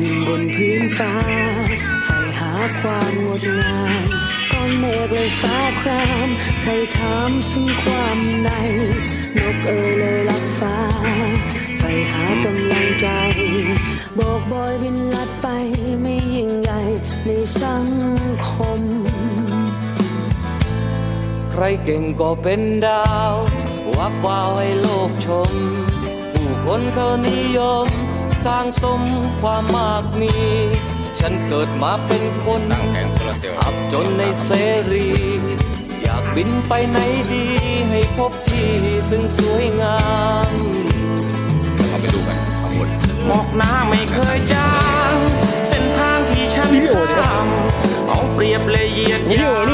บินบนพื้นฟ้าใฝ่หาความงดงามก้อนเมฆเลยฟ้าครามใครถามซึ่งความใน นกเอ่ยเลยลับฟ้าใฝ่หากำลังใจ บอกบอยบินลัดไปไม่ยิ่งใหญ่ในสังคม ใครเก่งก็เป็นดาววักวาวให้โลกชม ผู้คนเขานิยม สร้างสมความมากมี ฉันเกิดมาเป็นคนตั้งแผงโซลาร์เซลล์อับจนในเสรี อยากบินไปไหนดีให้พบที่ซึ่งสวยงามเราไปดูกันข้างบนหมอกหน้าไม่เคยจาง เส้นทางที่ฉันข้ามเอาเปรียบเลยเหยียดยาม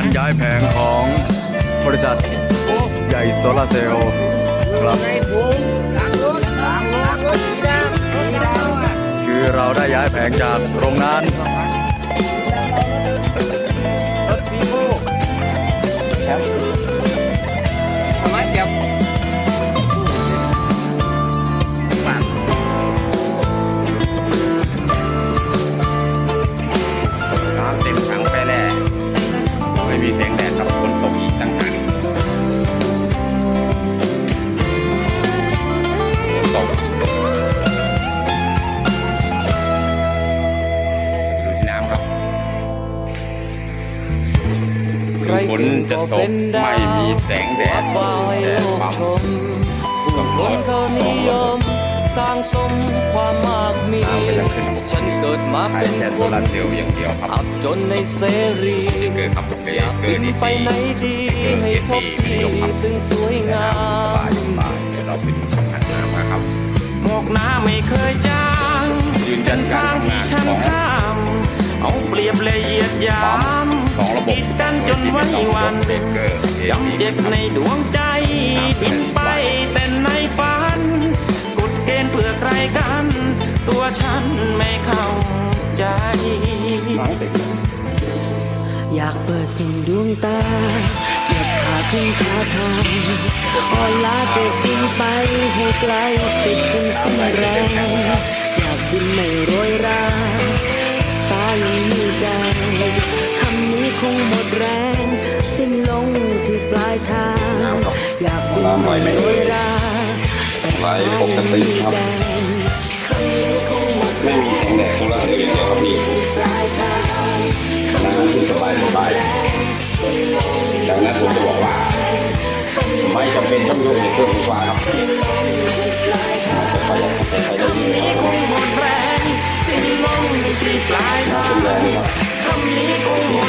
การย้ายแผงของบริษัทใหญ่โซลาเซลล์ครับคือเราได้ย้ายแผงจากโรงงานน้ ฝนเก่จะตเป็กนดาไม่วมีแสงแดดวาวให้แต่โลกปั๊มชมผู้คนเขานิยม สร้างสมความมากมีน้ำก็ยังขึ้นปกฉันเกิดมาเป็นค่คโซนลาร์เซลล์อย่างเดียวครับอับจนในเสรีเกิดครับเลอยากเกิบินดีไปไหนดีให้พบที่ซึ่งสวยงามสบายเราไปดูสัมผัสน้ำกันครับหมอกหน้าไม่เคยจางยืนยันการทำงานฉันของเอาเปรียบเลยเหยียดยามสองระบบ กันจนไว้วันจำเจ็บในดวงใจบินไปแต่ในฝันกฎเกณฑ์เพื่อใครกัน ตัวฉันไม่เข้าใจ อยากเปิดสิ่งดวงตาเหยียบขาขึ้นขาทางอ่อนล้าจะบินไปให้ไกลติดจนสิ้นแรงอยากบินไม่โรยราตายังมีแรง แต่ตายังมีแรงคำนี้คงหมดแรงไม่มีแสงแดดโซลาร์เซลล์อย่างเดียวครับพี่ปลายทางน้ำคือสบายสบายดังนั้นผมจะบอกว่า ไม่จำเป็นต้องยกในเครื่องไฟฟ้าครับมันจะประหยัดใช้ไฟได้ยอะคงหมดแรงสิ้นลงที่ปลายทางเป็นแรงครับ